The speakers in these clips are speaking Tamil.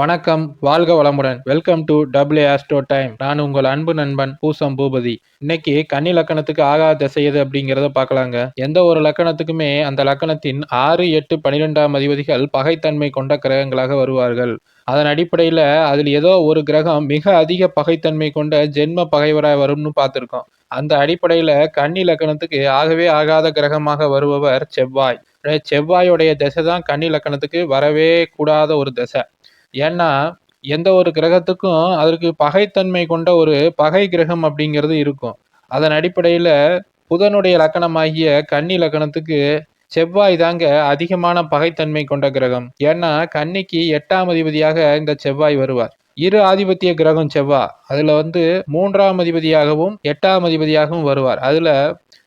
வணக்கம் வாழ்க வளமுடன். Welcome to W astro time நான் உங்கள் அன்பு நண்பன் பூசம் பூபதி. இன்னைக்கு கன்னி லக்கணத்துக்கு ஆகாத திசை எது அப்படிங்கிறத பார்க்கலாங்க. எந்த ஒரு லக்கணத்துக்குமே அந்த லக்கணத்தின் ஆறு எட்டு பன்னிரெண்டாம் அதிபதிகள் பகைத்தன்மை கொண்ட கிரகங்களாக வருவார்கள். அதன் அடிப்படையில் அதில் ஏதோ ஒரு கிரகம் மிக அதிக பகைத்தன்மை கொண்ட ஜென்ம பகைவராக வரும்னு பார்த்துருக்கோம். அந்த அடிப்படையில் கன்னி லக்கணத்துக்கு ஆகவே ஆகாத கிரகமாக வருபவர் செவ்வாய். செவ்வாயுடைய திசை தான் கன்னி லக்கணத்துக்கு வரவே கூடாத ஒரு திசை. ஏன்னா எந்த ஒரு கிரகத்துக்கும் அதற்கு பகைத்தன்மை கொண்ட ஒரு பகை கிரகம் அப்படிங்கிறது இருக்கும். அதன் அடிப்படையில் புதனுடைய லக்கணமாகிய கன்னி லக்கணத்துக்கு செவ்வாய் தாங்க அதிகமான பகைத்தன்மை கொண்ட கிரகம். ஏன்னா கன்னிக்கு எட்டாம் அதிபதியாக இந்த செவ்வாய் வருவார். இரு ஆதிபத்திய கிரகம் செவ்வாய். அதுல வந்து மூன்றாம் அதிபதியாகவும் எட்டாம் அதிபதியாகவும் வருவார். அதுல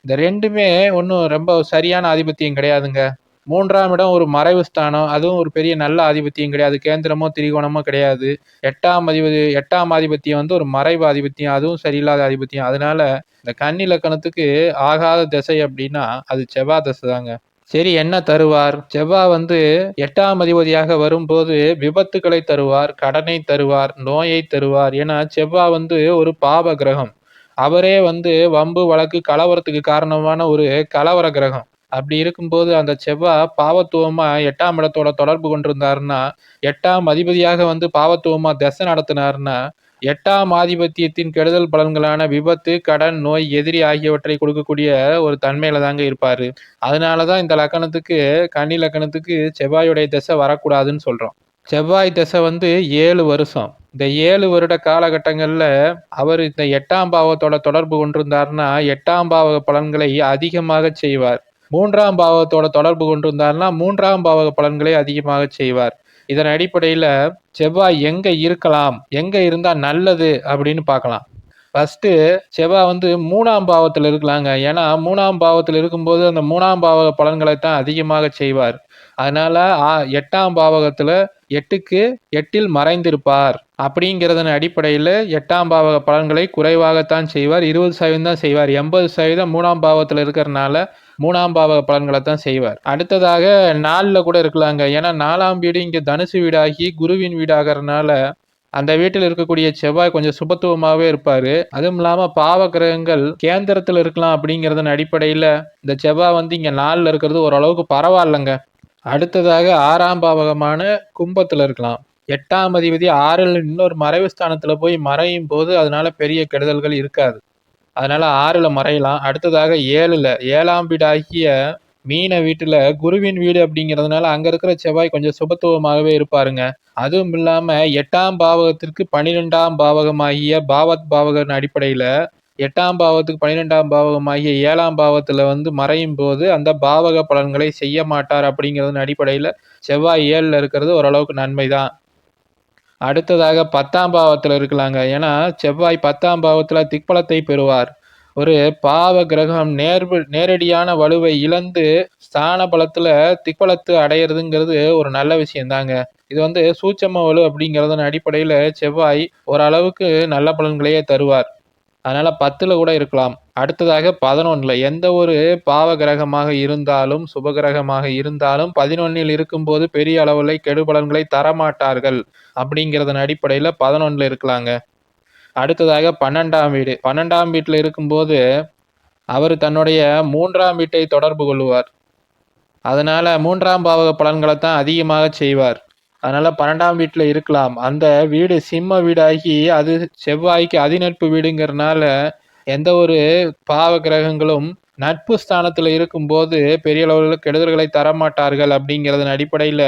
இந்த ரெண்டுமே ஒன்றும் ரொம்ப சரியான ஆதிபத்தியம் கிடையாதுங்க. மூன்றாம் இடம் ஒரு மறைவு ஸ்தானம். அதுவும் ஒரு பெரிய நல்ல ஆதிபத்தியம் கிடையாது. கேந்திரமோ திரிகோணமோ கிடையாது. எட்டாம் அதிபதி எட்டாம் ஆதிபத்தியம் வந்து ஒரு மறைவு ஆதிபத்தியம். அதுவும் சரியில்லாத ஆதிபத்தியம். அதனால இந்த கன்னி லக்கணத்துக்கு ஆகாத திசை அப்படின்னா அது செவ்வாய் தசை தாங்க. சரி என்ன தருவார்? செவ்வாய் வந்து எட்டாம் அதிபதியாக வரும்போது விபத்துக்களை தருவார் கடனை தருவார் நோயை தருவார். ஏன்னா செவ்வாய் வந்து ஒரு பாப கிரகம். அவரே வந்து வம்பு வழக்கு கலவரத்துக்கு காரணமான ஒரு கலவர கிரகம். அப்படி இருக்கும்போது அந்த செவ்வாய் பாவத்துவமா எட்டாம் இடத்தோட தொடர்பு கொண்டிருந்தாருன்னா எட்டாம் அதிபதியாக வந்து பாவத்துவமா தசை நடத்தினாருன்னா எட்டாம் ஆதிபத்தியத்தின் கெடுதல் பலன்களான விபத்து கடன் நோய் எதிரி ஆகியவற்றை கொடுக்கக்கூடிய ஒரு தன்மையில தாங்க இருப்பாரு. அதனாலதான் இந்த லக்கணத்துக்கு கன்னி லக்கணத்துக்கு செவ்வாயுடைய திசை வரக்கூடாதுன்னு சொல்றோம். செவ்வாய் திசை வந்து ஏழு வருஷம். இந்த ஏழு வருட காலகட்டங்களில் அவர் இந்த எட்டாம் பாவத்தோட தொடர்பு கொண்டிருந்தாருன்னா எட்டாம் பாவ பலன்களை அதிகமாக செய்வார். மூன்றாம் பாவத்தோட தொடர்பு கொண்டிருந்தார்னா மூன்றாம் பாவக பலன்களை அதிகமாக செய்வார். இதன் அடிப்படையில் செவ்வாய் எங்கே இருக்கலாம் எங்கே இருந்தால் நல்லது அப்படின்னு பார்க்கலாம். ஃபஸ்ட்டு செவ்வாய் வந்து மூணாம் பாவத்தில் இருக்கலாங்க. ஏன்னா மூணாம் பாவத்தில் இருக்கும்போது அந்த மூணாம் பாவக பலன்களை தான் அதிகமாக செய்வார். அதனால எட்டாம் பாவகத்தில் எட்டுக்கு எட்டில் மறைந்திருப்பார். அப்படிங்கிறதன் அடிப்படையில் எட்டாம் பாவக பலன்களை குறைவாகத்தான் செய்வார். இருபது சதவீதம் தான் செய்வார். எண்பது சதவீதம் மூணாம் பாவத்தில் இருக்கிறனால மூணாம் பாவ பலன்களை தான் செய்வார். அடுத்ததாக நாளில் கூட இருக்கலாங்க. ஏன்னா நாலாம் வீடு இங்கே தனுசு வீடாகி குருவின் வீடாகிறதுனால அந்த வீட்டில் இருக்கக்கூடிய செவ்வாய் கொஞ்சம் சுபத்துவமாகவே இருப்பார். அதுவும் இல்லாமல் பாவ கிரகங்கள் கேந்திரத்தில் இருக்கலாம் அப்படிங்கிறதன் அடிப்படையில் இந்த செவ்வாய் வந்து இங்கே நாளில் இருக்கிறது ஓரளவுக்கு பரவாயில்லைங்க. அடுத்ததாக ஆறாம் பாவகமான கும்பத்தில் இருக்கலாம். எட்டாம் அதிபதி ஆறில் இன்னொரு மறைவு ஸ்தானத்தில் போய் மறையும் போது அதனால பெரிய கெடுதல்கள் இருக்காது. அதனால ஆறில் மறையலாம். அடுத்ததாக ஏழில். ஏழாம் வீடாகிய மீன வீட்டில் குருவின் வீடு அப்படிங்கிறதுனால அங்கே இருக்கிற செவ்வாய் கொஞ்சம் சுபத்துவமாகவே இருப்பாருங்க. அதுவும் இல்லாமல் எட்டாம் பாவகத்திற்கு பன்னிரெண்டாம் பாவகமாகிய பாவத் பாவகன் அடிப்படையில் எட்டாம் பாவத்துக்கு பன்னிரெண்டாம் பாவகமாகிய ஏழாம் பாவத்தில் வந்து மறையும் போது அந்த பாவக பலன்களை செய்ய மாட்டார் அப்படிங்கிறதன் அடிப்படையில் செவ்வாய் ஏழில் இருக்கிறது ஓரளவுக்கு நன்மை தான் அடுத்ததாக பத்தாம் பாவத்தில் இருக்கலாங்க. ஏன்னா செவ்வாய் பத்தாம் பாவத்தில் திக்பலத்தை பெறுவார். ஒரு பாவ கிரகம் நேர்வு நேரடியான வலுவை இழந்து ஸ்தான பலத்தில் திக்பலத்து அடையிறதுங்கிறது ஒரு நல்ல விஷயந்தாங்க. இது வந்து சூட்சம வலு அப்படிங்கிறதன் அடிப்படையில் செவ்வாய் ஓரளவுக்கு நல்ல பலன்களையே தருவார். அதனால் பத்தில் கூட இருக்கலாம். அடுத்ததாக பதினொன்றில் எந்த ஒரு பாவ கிரகமாக இருந்தாலும் சுபகிரகமாக இருந்தாலும் பதினொன்னில் இருக்கும்போது பெரிய அளவில் கெடுபலன்களை தரமாட்டார்கள் அப்படிங்கிறதன் அடிப்படையில் பதினொன்றில் இருக்கலாங்க. அடுத்ததாக பன்னெண்டாம் வீடு. பன்னெண்டாம் வீட்டில் இருக்கும்போது அவர் தன்னுடைய மூன்றாம் வீட்டை தொடர்பு கொள்வார். அதனால் மூன்றாம் பாவக பலன்களை தான் அதிகமாக செய்வார். அதனால பன்னெண்டாம் வீட்டில் இருக்கலாம். அந்த வீடு சிம்ம வீடாகி அது செவ்வாய்க்கு அதிநட்பு வீடுங்கிறனால எந்த ஒரு பாவ கிரகங்களும் நட்பு ஸ்தானத்தில் இருக்கும்போது பெரிய அளவில் கெடுதல்களை தரமாட்டார்கள் அப்படிங்கிறதன் அடிப்படையில்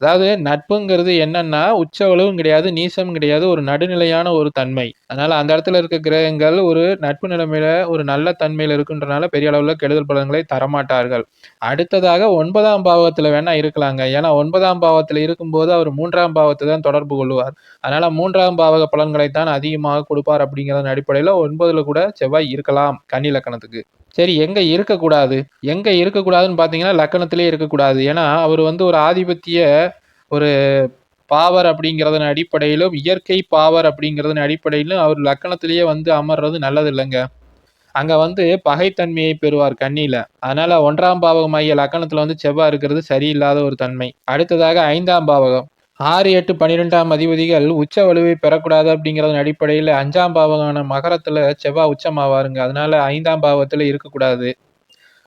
அதாவது நட்புங்கிறது என்னன்னா உச்சவளவும் கிடையாது நீசம் கிடையாது ஒரு நடுநிலையான ஒரு தன்மை. அதனால அந்த இடத்துல இருக்க கிரகங்கள் ஒரு நட்பு நிலைமையில ஒரு நல்ல தன்மையில இருக்குன்றனால பெரிய அளவில் கெடுதல் பலன்களை தரமாட்டார்கள். அடுத்ததாக ஒன்பதாம் பாவத்துல வேணா இருக்கலாங்க. ஏன்னா ஒன்பதாம் பாவத்துல இருக்கும்போது அவர் மூன்றாம் பாவத்தை தான் தொடர்பு கொள்வார். அதனால மூன்றாம் பாவக பலன்களை தான் அதிகமாக கொடுப்பார் அப்படிங்கிறதன் அடிப்படையில் ஒன்பதுல கூட செவ்வாய் இருக்கலாம் கன்னி லக்கணத்துக்கு சரி எங்கே இருக்கக்கூடாது? எங்கே இருக்கக்கூடாதுன்னு பார்த்தீங்கன்னா லக்கணத்திலே இருக்கக்கூடாது. ஏன்னா அவர் வந்து ஒரு ஆதிபத்திய ஒரு பாவர் அப்படிங்கிறதன் அடிப்படையிலும் இயற்கை பாவர் அப்படிங்கிறதன் அடிப்படையிலும் அவர் லக்கணத்திலேயே வந்து அமர்றது நல்லது இல்லைங்க அங்கே வந்து பகைத்தன்மையை பெறுவார் கண்ணியில் அதனால் ஒன்றாம் பாவகம் ஆகிய லக்கணத்தில் வந்து செவ்வாய் இருக்கிறது சரியில்லாத ஒரு தன்மை. அடுத்ததாக ஐந்தாம் பாவகம். ஆறு எட்டு பன்னிரெண்டாம் அதிபதிகள் உச்ச வலுவை பெறக்கூடாது அப்படிங்கிறதன் அடிப்படையில் அஞ்சாம் பாவமான மகரத்தில் செவ்வாய் உச்சமாவாருங்க. அதனால ஐந்தாம் பாவத்தில் இருக்கக்கூடாது.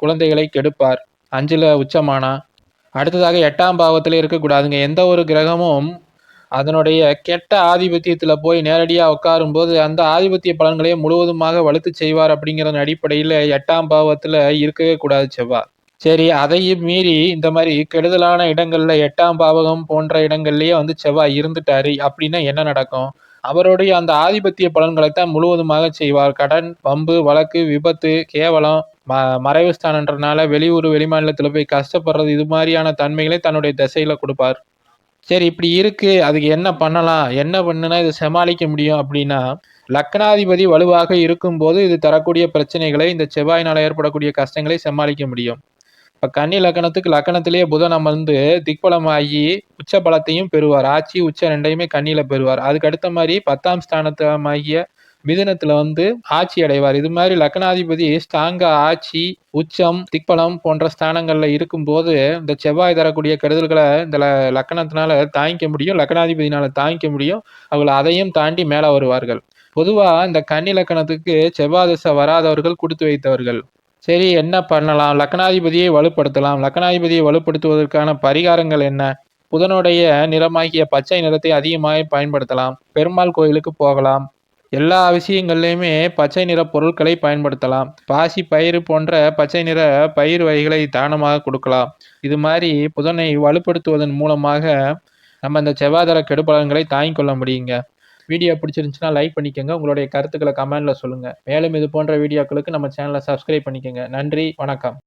குழந்தைகளை கெடுப்பார். அஞ்சில் உச்சமானா. அடுத்ததாக எட்டாம் பாவத்தில் இருக்கக்கூடாதுங்க. எந்த ஒரு கிரகமும் அதனுடைய கெட்ட ஆதிபத்தியத்தில் போய் நேரடியாக உட்காரும்போது அந்த ஆதிபத்திய பலன்களையே முழுவதுமாக வலுத்து செய்வார் அப்படிங்கிறதன் அடிப்படையில் எட்டாம் பாவத்தில் இருக்கவே கூடாது செவ்வாய் சரி அதையும் மீறி இந்த மாதிரி கெடுதலான இடங்கள்ல எட்டாம் பாவகம் போன்ற இடங்கள்லயே வந்து செவ்வாய் இருந்துட்டாரு அப்படின்னா என்ன நடக்கும்? அவருடைய அந்த ஆதிபத்திய பலன்களைத்தான் முழுவதுமாக செய்வார். கடன் பம்பு வழக்கு விபத்து கேவலம் ம மறைவு ஸ்தானன்றனால வெளியூர் வெளிமாநிலத்தில் போய் கஷ்டப்படுறது இது மாதிரியான தன்மைகளை தன்னுடைய திசையில கொடுப்பார். சரி இப்படி இருக்கு. அதுக்கு என்ன பண்ணலாம்? என்ன பண்ணுனா இதை சமாளிக்க முடியும் அப்படின்னா லக்னாதிபதி வலுவாக இருக்கும்போது இது தரக்கூடிய பிரச்சனைகளை இந்த செவ்வாயினால் ஏற்படக்கூடிய கஷ்டங்களை சமாளிக்க முடியும். இப்போ கன்னி லக்கணத்துக்கு லக்கணத்திலேயே புதன் அமர்ந்து திக்பலமாகி உச்ச பலத்தையும் பெறுவார். ஆட்சி உச்ச ரெண்டையுமே கண்ணியில் பெறுவார். அதுக்கு அடுத்த மாதிரி பத்தாம் ஸ்தானத்தமாகிய மிதுனத்துல வந்து ஆட்சி அடைவார். இது மாதிரி லக்னாதிபதி ஸ்டாங்க ஆட்சி உச்சம் திக்பலம் போன்ற ஸ்தானங்கள்ல இருக்கும்போது இந்த செவ்வாய் தரக்கூடிய கெடுதல்களை இந்த லக்கணத்தினால தாங்கிக்க முடியும் லக்னாதிபதினால தாங்கிக்க முடியும். அவர்கள் அதையும் தாண்டி மேலே வருவார்கள். பொதுவா இந்த கன்னி லக்கணத்துக்கு செவ்வாய் திசை வராதவர்கள் கொடுத்து வைத்தவர்கள். சரி என்ன பண்ணலாம்? லக்னாதிபதியை வலுப்படுத்தலாம். லக்னாதிபதியை வலுப்படுத்துவதற்கான பரிகாரங்கள் என்ன? புதனுடைய நிறமாகிய பச்சை நிறத்தை அதிகமாக பயன்படுத்தலாம். பெருமாள் கோயிலுக்கு போகலாம். எல்லா விஷயங்கள்லையுமே பச்சை நிற பொருட்களை பயன்படுத்தலாம். பாசி பயிறு போன்ற பச்சை நிற பயிர் வகைகளை தானமாக கொடுக்கலாம். இது மாதிரி புதனை வலுப்படுத்துவதன் மூலமாக நம்ம இந்த செவ்வாதர கெடுபலன்களை தாங்கிக் கொள்ள முடியுங்க. வீடியோ பிடிச்சிருந்துச்சுன்னா லைக் பண்ணிக்கோங்க. உங்களுடைய கருத்துக்களை கமெண்ட்ல சொல்லுங்க. மேலும் இது போன்ற வீடியோக்களுக்கு நம்ம சேனலை சப்ஸ்கிரைப் பண்ணிக்கோங்க. நன்றி வணக்கம்.